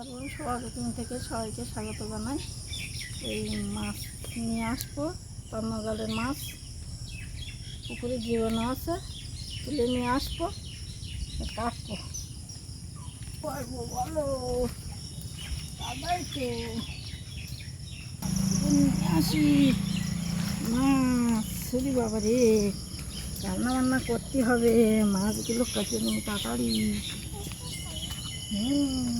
পারব। স্বাগতম থেকে সবাইকে স্বাগত জানাই। এই মাছ নিয়ে আসব। তন্নগালের মাছ পুকুরে জীবাণু আছে, তুলে নিয়ে আসব। কাটবো। পারব বলো দাদাই তো আসি। মাছ সরি বাবা রে। রান্না বান্না করতে হবে। মাছগুলো কেটে নিই তাড়াতাড়ি। হুম।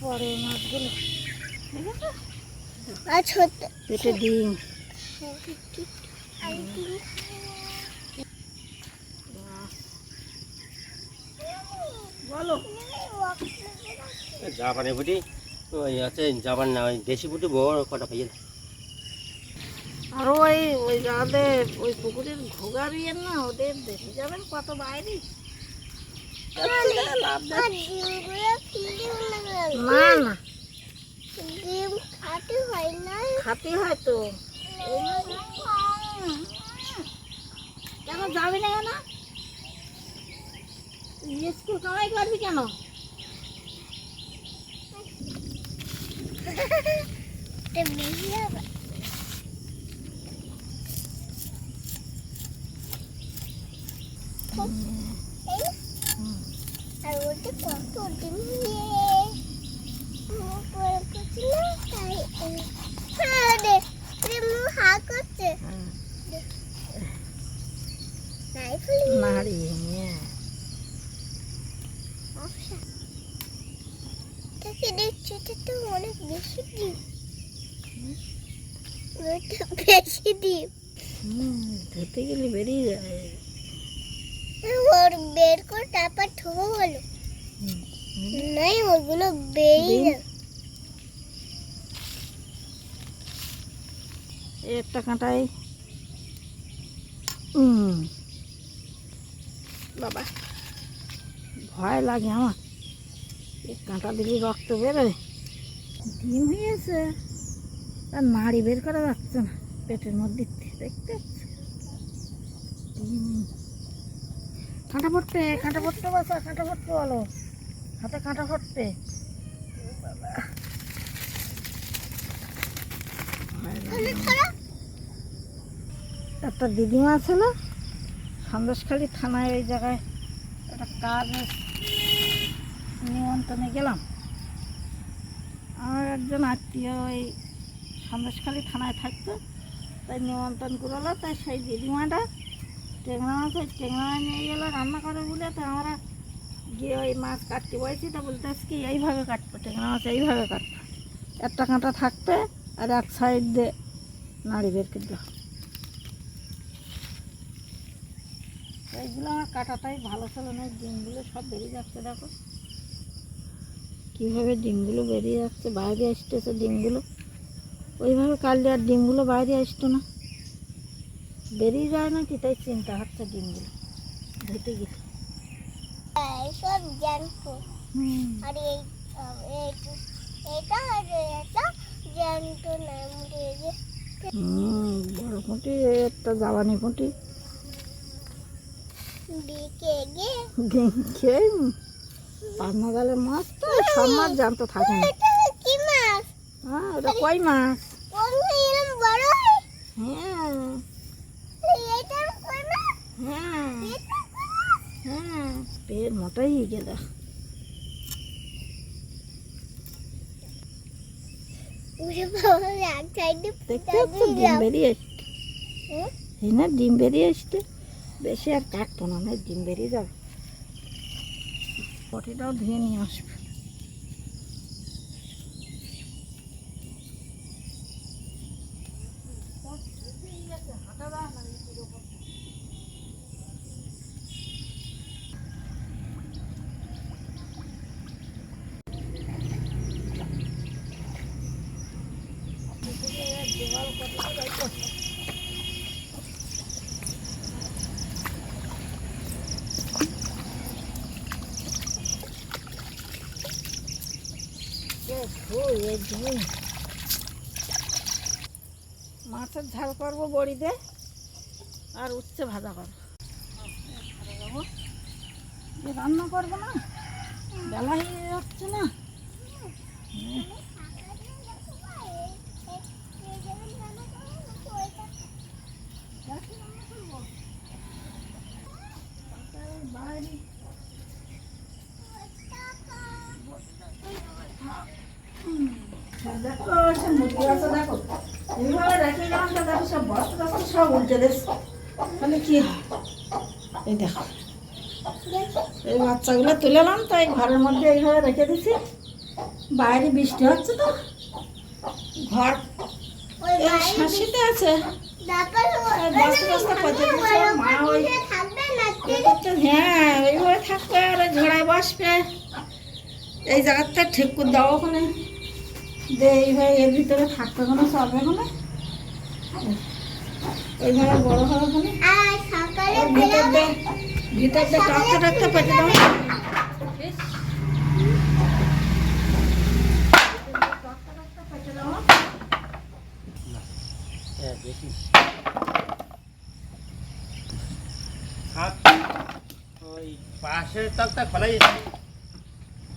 পরে মাছগুলো। আচ্ছা পেটে ডিম। জাপানি পুটি ওই হচ্ছে জাপান না ওই দেশি পুটি বড় কটা পাইয়ে আর ওই ওই যাদের ওই পুকুরের ঘোগা দিয়ে না ওদের দেখে যাবেন কত বাইরে? দেয়। না না ডিম খাতে হয় না খাতে হয় তো। কেন যাবি না কেন? স্কুল কামাই করবি কেন? বেশি হবে এই? আর ওটা কত ডিম দিয়ে মুখ বড় করছে না তাই এই। হ্যাঁ রে রে মুখ হা করছে তাই ফেলি নাড়ি হ্যাঁ আচ্ছা তাকে দেখছি তো অনেক বেশি ডিম বেশি ডিম ধরতে গেলে বেরিয়ে ওর বের করে তারপর ঠোবো বলো নাই ওগুলো বেরিয়ে একটা কাঁটাই। বাবা ভয় লাগে আমার। এই কাঁটা দিলে রক্ত বেরোয়। ডিম হয়েছে আর নাড়ি বের করা যাচ্ছে না। পেটের মধ্যে দেখতে পাচ্ছ? ডিম কাঁটা পড়তে কাঁটা পড়তে বাসা কাঁটা পড়তে বলো। হাতে কাঁটা লাগে। একটা দিদিমা ছিল সন্দেশখালী থানায় ওই জায়গায় একটা কাজ নিমন্ত্রণে গেলাম আমার একজন আত্মীয় ওই সন্দেশখালী থানায় থাকতো, তাই নিমন্ত্রণ করল, তাই সেই দিদিমাটা টেংরা মাছ ওই টেংরা নিয়ে গেলো, রান্না করে বলে তো আমরা গিয়ে ওই মাছ কাটতে বসেছি তা বলতে কি, এইভাবে কাটবো টেংরা মাছ এইভাবে কাটবো। একটা কাঁটা থাকতে আর এক সাইড দিয়ে নাড়ি বের দেওয়া এইগুলো আমার কাটাটাই ভালো ছিল না, ডিমগুলো সব বেরিয়ে যাচ্ছে, দেখো। কীভাবে ডিমগুলো বেরিয়ে যাচ্ছে, বাইরে আসতেছে ডিমগুলো। ওইভাবে কাটলে আর ডিমগুলো বাইরে আসতো না। বেরিয়ে যায় না কি তাই চিন্তা হচ্ছে ডিমগুলো। ধুতে গেলে জানতো আর এই এটা আর এটা জানতো না যে। বড় পুঁটি একটা দিকে গিয়ে পান্না গালের মাছ তো সব মাছ জানতো থাকে না। কি মাছ? হ্যাঁ ওটা কই মাছ? বড় হয়? হ্যাঁ। হ্যাঁ। দেখতে পাচ্ছ ডিম বেরিয়ে আসছে? এই না ডিম বেরিয়ে আসছে? বেশি আর কাটতো না না ডিম বেরিয়ে যাবে। পটিটাও ধুয়ে নিয়ে আসবে। মাছের ঝাল করব বড়ি দিয়ে আর উচ্ছে ভাজা করব। রান্না করব না? বেলা হয়ে না বাইরে দেখো সে মুরগি আছে দেখো। এইভাবে রেখে গেলাম দেখো সব বস্তা সব উল্টে দিচ্ছে। কি? এই দেখো। এই বাচ্চাগুলো তুলেলাম তো এই ঘরের মধ্যে এইভাবে রেখে দিছি। বাইরে বৃষ্টি হচ্ছে তো। ঘর বাড়ি আছে হ্যাঁ এইভাবে থাকবে আর ঝোড়ায় বসবে। এই জায়গাটা ঠিক করে দাও ওখানে। দে এইভাবে এর ভিতরে থাকবে কোনো চলবে কোনো এইভাবে বড় হবে ওখানে আর সকালে ওর ভিতর দিয়ে ভিতর দিয়ে টাকতে টাকতে পেটে দাও। হ্যাঁ পাশের তাকটা খোলাই আছে।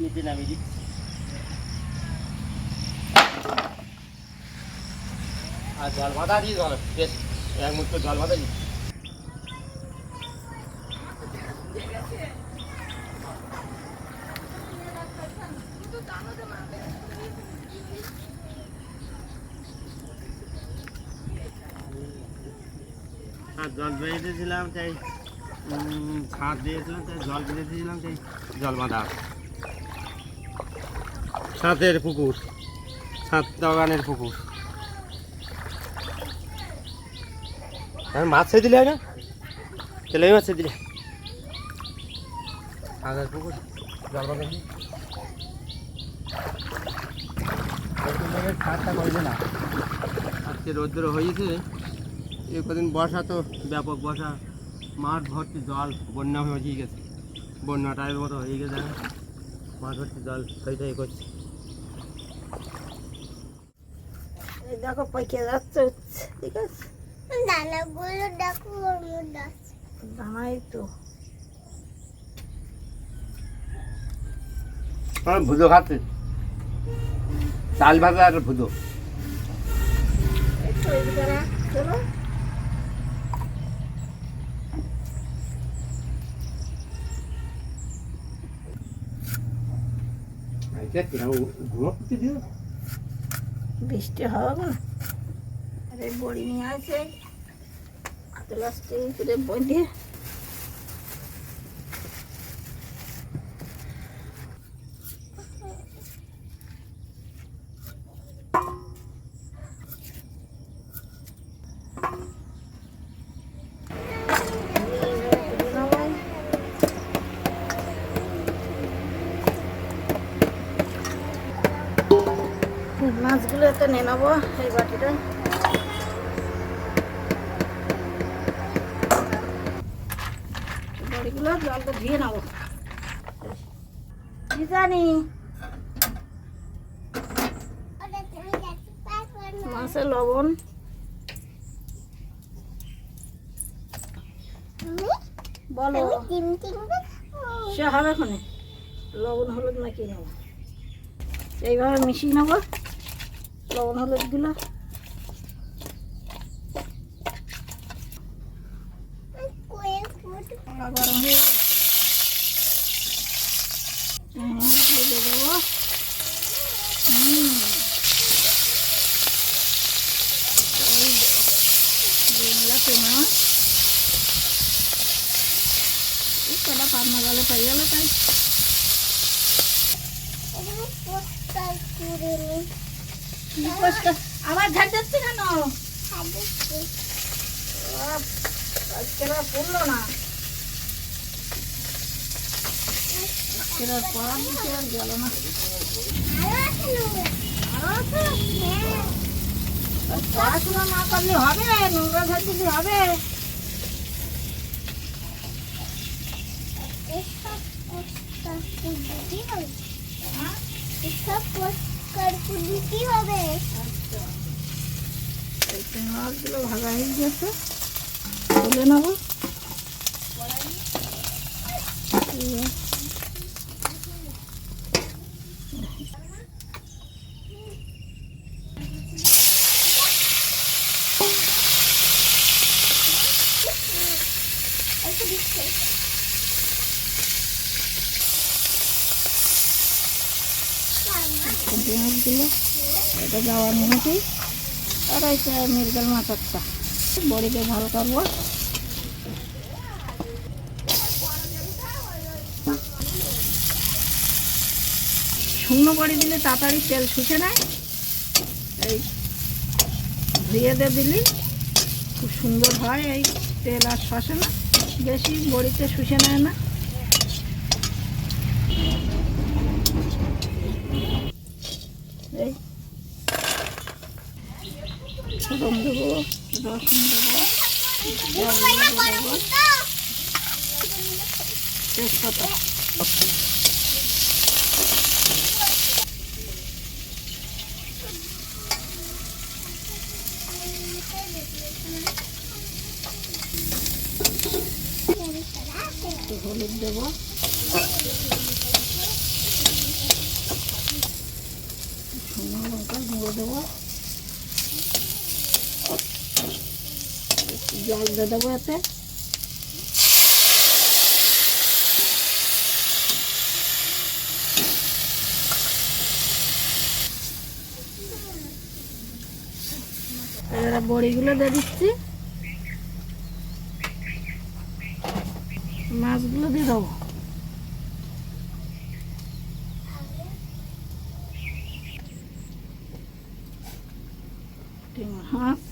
নিচে নামিয়ে দিচ্ছি। আর জল বাঁধা দিয়ে জল, বেশ, এক মুঠো জল বাঁধা দিই জল বেঁধেছিলাম তাই ছাদ দিয়েছিলাম তাই জল বেঁধেছিলাম তাই জল বাঁধা। ছাদের পুকুর ছাদ বাগানের পুকুর মাছ ছেড়ে দিলে হয় না? চলে মাছ ছেড়ে দিলে। ছাদের পুকুর জল বাঁধা দিয়ে করবে না। আজকে রোদ্র হয়েছে এ কদিন বর্ষা তো ব্যাপক বর্ষা। মাঠ ভর্তি জল বন্যা হয়ে গেছে। বন্যা টাইমের মতো হয়ে গেছে। মাঠ ভর্তি জল থই করছে। এই দেখো পাইকে যাচ্ছে ঠিক আছে? দানাগুলো দেখো ওর মধ্যে আছে। দানাই তো। ভুজো খাচ্ছে। চাল ভাজা। আর ভুজো চলো। বৃষ্টি হবে না? আরে বড়ি নিয়ে আছে। লাস্টে করে বন্ধে মাছগুলো তো নিয়ে নেব এই বাটিটা বড়িগুলো জলটা ধুয়ে নেব জানি। মাছের লবণ। বলো। সে হবে ওখানে লবণ হলুদ নাকি নেব এইভাবে মিশিয়ে নেব। লবণ হলুদগুলো কড়া গরম হয়ে গেছে। হ্যাঁ, দেবো হুম এই দিয়ে দিলাম পেঁয়াজ এই কটা পাবনা জলে পাই গেল তাই এখানে পোস্টার করে নি কি কষ্ট আবার ঝাড় যাচ্ছে কেন বাপ, পড়ল না। আজকের আর পড়ার দিকে আর গেল না আরও আছে আরও নোংরা? আছে হ্যাঁ। ওই পড়াশোনা না করলে হবে নোংরা ঝাড় দিলে হবে এসব পরিষ্কার করলে কি হবে? হ্যাঁ? এসব পরিষ্কার করলে কি হবে? এই চিংড়ি মাছগুলো ভাজা হয়ে গেছে তুলে নেব এই একটু দিচ্ছে। মাছগুলো এটা যাওয়ার মধ্যে আর এটা মৃগেল মাছ একটা বড়িকে ঝাল করব। শুকনো বড়ি দিলে তাড়াতাড়ি তেল শুষে নেয়। এই ধুয়ে দিয়ে দিলি। খুব সুন্দর হয় এই তেল আর শসে না। বেশি বড়িতে শুষে নেয় না। ফোড়ন দেবো রসুন দেবো দেবো তেজপাতা হলুদ দেবো শুকনো গুঁড়ো দেবো। জল দিয়ে দেবো এতে। এবারে বড়িগুলো দিয়ে দিচ্ছি। মাছগুলো দিয়ে দেবো ডিম হাঁস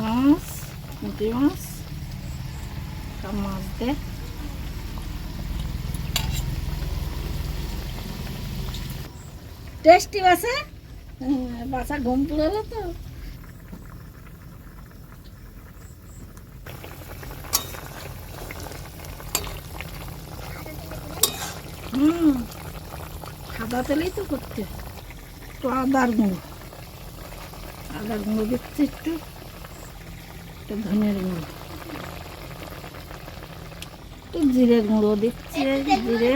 মাছ পুঁটি মাছ সব মাছ দে টেস্টি বাসা? বাসা ঘুম পুরালো তো। হুম, সাদা তেলেই তো করতে। একটু আদার গুঁড়ো। আদার গুঁড়ো দিচ্ছি একটু একটু ধনের গুঁড়ো। একটু জিরে গুঁড়ো দিচ্ছি জিরে।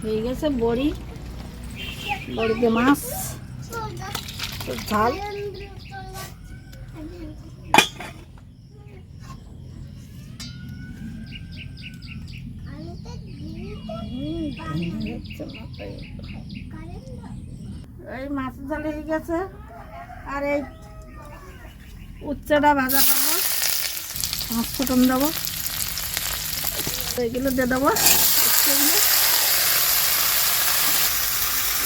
হয়ে গেছে বড়ি। বড়িতে মাছ। ঝাল হুম, ধনে যাচ্ছে মাথায়। এই মাছ ঝাল হয়ে গেছে। আর এই উচ্চটা ভাজা করব। পাঁচ ফোটন দেবো। এগুলো দিয়ে দেবো। উচ্চগুলো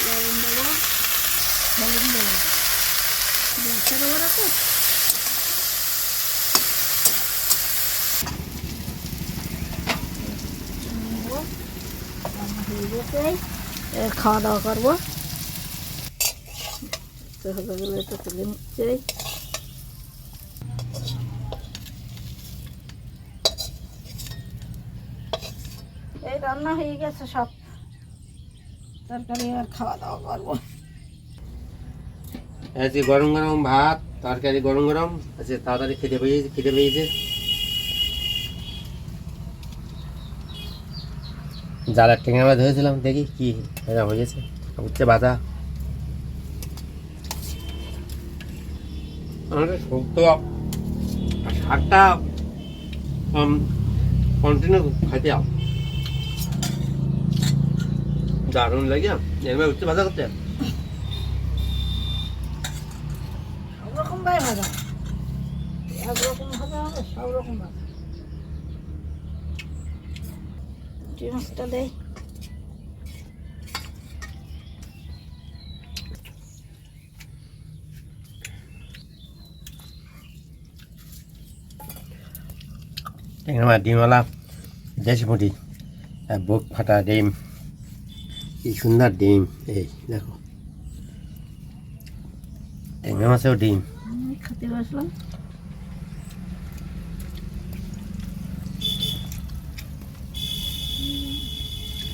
লবণ দেবো। হলুদ দেবো। ব্যবসা দেবো এবার খাওয়া দাওয়া করব। তো হবে গেলে এটা তুলে নিচ্ছে এই রান্না হয়ে গেছে সব। তরকারি খাওয়া দাওয়া করব। গরম গরম ভাত, তরকারি গরম গরম আজকে তাড়াতাড়ি খেতে পেয়েছে খেতে পেয়েছে জালের টেঙা মাছ ধরেছিলাম, দেখি কি হয়েছে। উঠছে বাধা আমাদের শুক্তো শাকটা কন্টিনিউ খাইতে আও। দারুণ লাগে। এরকম উঠছে ভাজা করতে। সব রকম ভাই ভাজা। এক রকম ভাজা হবে সব রকম ভাজা। মাছটা দেয় ট্যাংরা মাছ ডিমওয়ালা দেশি পুঁটি আর বুক ফাটা ডিম কি সুন্দর ডিম এই দেখো ট্যাংরা মাছেও ডিম খেতে বসলাম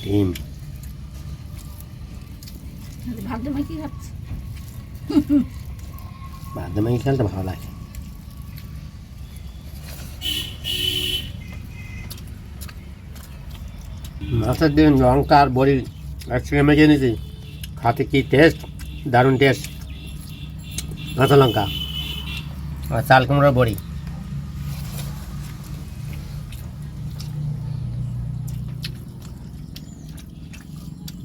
ডিম ভাত মাখি খাচ্ছে বাদামি খেলতে ভালো লাগে। মাছের দিন লঙ্কা আর বড়ি একসঙ্গে মেখে নিয়েছি। খাতে কি টেস্ট দারুণ টেস্ট কাঁচা লঙ্কা। আর চাল কুমড়োর বড়ি।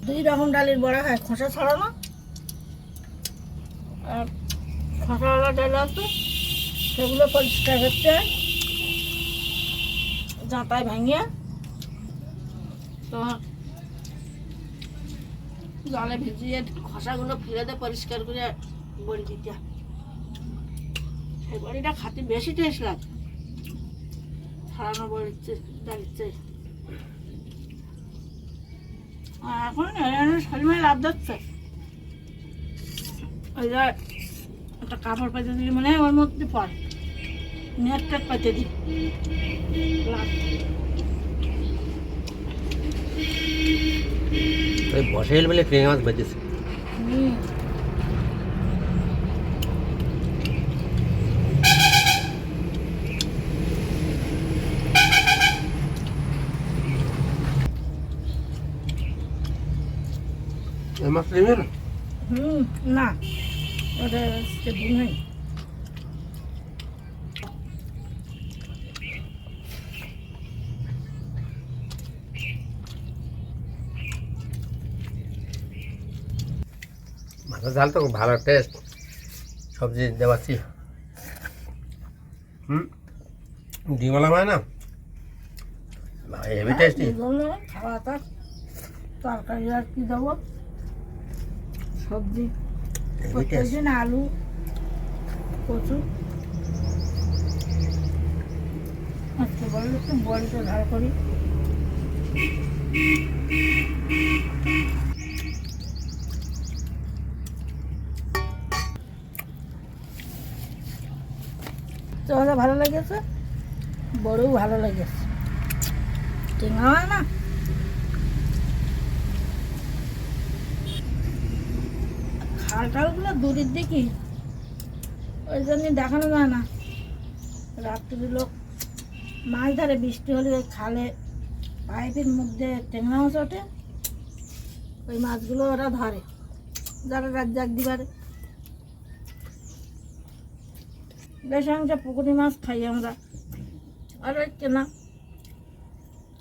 দুই রকম ডালের বড়া হয় খোসা ছড়ানো আর খোসাওয়ালা ডাল আছে সেগুলো পরিষ্কার করতে হয়। জাঁতায় ভাঙিয়ে। তোমার জলে ভিজিয়ে খোসাগুলো দিয়ে পরিষ্কার করে বড়ি দিতে সেই বড়িটা খাতে বেশি টেস্ট লাগে। ছড়ানো চেয়ে আর এখন শরীরে লাভ যাচ্ছে ওই যে একটা কাপড় পাতে দিলে মনে ওর মধ্যে পড়ে। নেট টেট পাতে দিই লাভ ওই বসে বলে ট্রেনে মাছ বেঁচেছে হুম ওই মাছটা নেবে না হুম না ওটা ঝাল তো খুব ভালো টেস্ট সবজি দেওয়াচ্ছি হুম। ডিমওয়ালা মানে না? হেভি টেস্টি খাওয়া থাক তরকারি আর কি দেবো? সবজি। প্রত্যেকদিন আলু কচু। আজকে একটু বড়িটা করি। লেগেছে বড়ও ভালো লেগেছে। টেঙা হয় না? দূরের ওই জন্য দেখানো যায় না। রাত্রি লোক মাছ ধরে, বৃষ্টি হলে ওই খালে পাইপের মধ্যে টেংরা মাছ ওঠে। ওই মাছগুলো ওরা ধরে। যারা রাত দিবারে। বেশ অংশ পুকুরি মাছ খাই আমরা। আর ওই কেনা।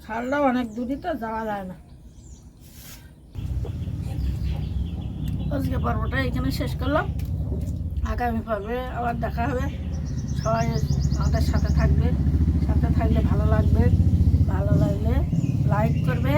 খালটাও অনেক দূরই তো, যাওয়া যায় না। আজকে পর্বটা এখানে শেষ করলাম। আগামী পর্বে আবার দেখা হবে। সবাই আমাদের সাথে থাকবে। সাথে থাকলে ভালো লাগবে। ভালো লাগলে লাইক করবে।